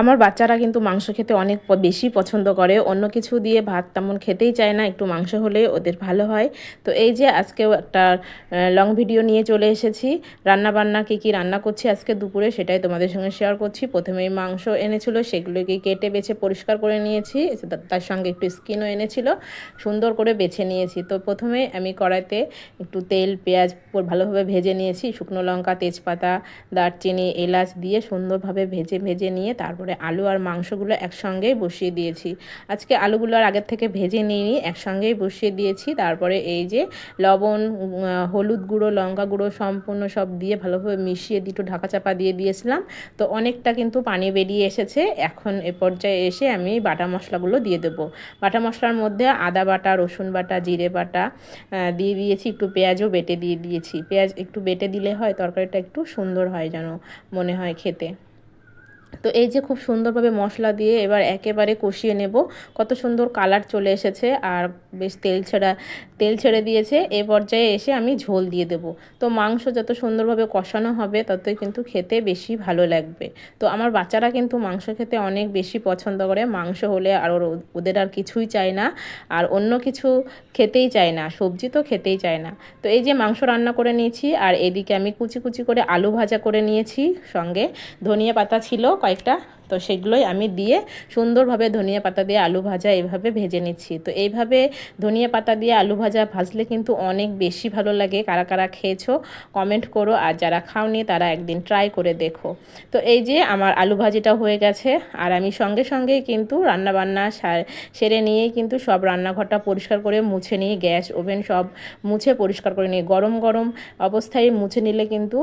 আমার বাচ্চারা কিন্তু মাংস খেতে অনেক বেশি পছন্দ করে। অন্য কিছু দিয়ে ভাত তেমন খেতেই চায় না, একটু মাংস হলে ওদের ভালো হয়। তো এই যে আজকেও একটা লং ভিডিও নিয়ে চলে এসেছি। রান্না বান্না কী কী রান্না করছি আজকে দুপুরে সেটাই তোমাদের সঙ্গে শেয়ার করছি। প্রথমেই মাংস এনেছিল, সেগুলোকে কেটে বেছে পরিষ্কার করে নিয়েছি। তার সঙ্গে একটু স্কিনও এনেছিল। সুন্দর করে বেছে নিয়েছি। তো প্রথমে আমি কড়াইতে একটু তেল, পেঁয়াজ ভালোভাবে ভেজে নিয়েছি। শুকনো লঙ্কা, তেজপাতা, দারচিনি, এলাচ দিয়ে সুন্দরভাবে ভেজে ভেজে নিয়ে তারপরে আলু আর মাংসগুলো একসঙ্গেই বসিয়ে দিয়েছি। আজকে আলুগুলো আর আগের থেকে ভেজে নিইনি, একসঙ্গেই বসিয়ে দিয়েছি। তারপরে এই যে লবণ হলুদ গুঁড়ো, লঙ্কা গুঁড়ো সম্পূর্ণ সব দিয়ে ভালোভাবে মিশিয়ে দুটো ঢাকা চাপা দিয়ে দিয়েছিলাম। তো অনেকটা কিন্তু পানি বেরিয়ে এসেছে। এখন এ পর্যায়ে এসে আমি বাটা মশলাগুলো দিয়ে দেবো। বাটা মশলার মধ্যে আদা বাটা, রসুন বাটা, জিরে বাটা দিয়ে দিয়েছি। একটু পেঁয়াজও বেটে দিয়ে দিয়েছি। পেঁয়াজ একটু বেটে দিলে হয়, তরকারিটা একটু সুন্দর হয় যেন মনে হয় খেতে। তো এই যে খুব সুন্দরভাবে মশলা দিয়ে এবার একেবারে কষিয়ে নেব। কত সুন্দর কালার চলে এসেছে আর বেশ তেল ছেড়া, তেল ছেড়ে দিয়েছে। এ পর্যায়ে এসে আমি ঝোল দিয়ে দেব। তো মাংস যত সুন্দরভাবে কষানো হবে ততই কিন্তু খেতে বেশি ভালো লাগবে। তো আমার বাচ্চারা কিন্তু মাংস খেতে অনেক বেশি পছন্দ করে। মাংস হলে আর ওদের আর কিছুই চায় না। আর অন্য কিছু খেতেই চায় না। সবজি তো খেতেই চায় না। তো এই যে মাংস রান্না করে নিয়েছি আর এদিকে আমি কুচি কুচি করে আলু ভাজা করে নিয়েছি সঙ্গে। ধনিয়া পাতা ছিল কয়েকটা তো সেগুলোই আমি দিয়ে সুন্দরভাবে ধনিয়া পাতা দিয়ে আলু ভাজা এইভাবে ভেজে নিচ্ছি। তো এইভাবে ধনিয়া পাতা দিয়ে আলু ভাজা ভাজলে কিন্তু অনেক বেশি ভালো লাগে। কারা কারা খেয়েছো কমেন্ট করো। আর যারা খাওনি, তারা একদিন ট্রাই করে দেখো। তো এই যে আমার আলু ভাজিটা হয়ে গেছে। আর আমি সঙ্গে সঙ্গেই কিন্তু রান্নাবান্না সেরে নিয়েই কিন্তু সব রান্নাঘরটা পরিষ্কার করে মুছে নিয়ে গ্যাস, ওভেন সব মুছে পরিষ্কার করে নিয়ে গরম গরম অবস্থায় মুছে নিলে কিন্তু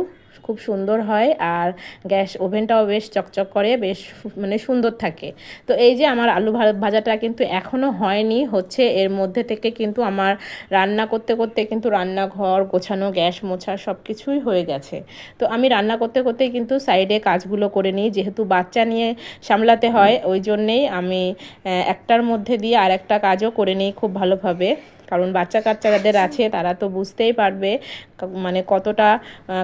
খুব সুন্দর হয়। আর গ্যাস, ওভেনটাও বেশ চকচক করে, বেশ মানে সুন্দর থাকে। তো এই যে আমার আলু ভা- ভাজাটা কিন্তু এখনও হয়নি হচ্ছে এর মধ্যে থেকে কিন্তু আমার রান্না করতে করতে কিন্তু রান্নাঘর গোছানো গ্যাস মোছা সব কিছুই হয়ে গেছে। তো আমি রান্না করতে করতে কিন্তু সাইডে কাজগুলো করে নিই যেহেতু বাচ্চা নিয়ে সামলাতে হয় ওই জন্যেই আমি একটার মধ্যে দিয়ে আর একটা কাজও করে নিই খুব ভালোভাবে। কারণ বাচ্চা কাচ্চা যাদের আছে তারা তো বুঝতেই পারবে মানে কতটা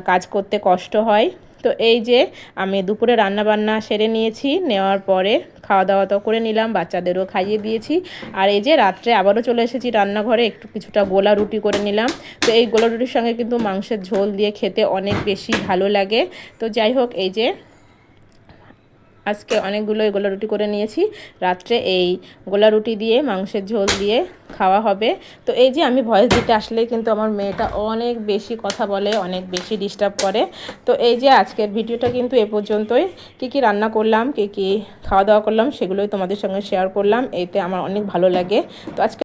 কাজ করতে কষ্ট হয়। তো এই যে আমি দুপুরে রান্না বান্না সেরে নিয়েছি, নেওয়ার পরে খাওয়া দাওয়া তো করে নিলাম, বাচ্চাদেরও খাইয়ে দিয়েছি। আর এই যে রাত্রে আবারও চলে এসেছি রান্নাঘরে, একটু কিছুটা গোলা রুটি করে নিলাম। তো এই গোলা রুটির সঙ্গে কিন্তু মাংসের ঝোল দিয়ে খেতে অনেক বেশি ভালো লাগে। তো যাই হোক, এই যে আজকে অনেকগুলো গোলা রুটি করে নিয়েছি। রাত্রে এই গোলা রুটি দিয়ে, মাংসের ঝোল দিয়ে খাওয়া হবে। তো এই যে আমি ভয়েস দিতে আসলেই কিন্তু আমার মেয়েটা অনেক বেশি কথা বলে, অনেক বেশি ডিস্টার্ব করে। তো এই যে আজকের ভিডিওটা কিন্তু এ পর্যন্তই। কী কী রান্না করলাম, কী কী খাওয়া দাওয়া করলাম, সেগুলোই তোমাদের সঙ্গে শেয়ার করলাম। এতে আমার অনেক ভালো লাগে। তো আজকে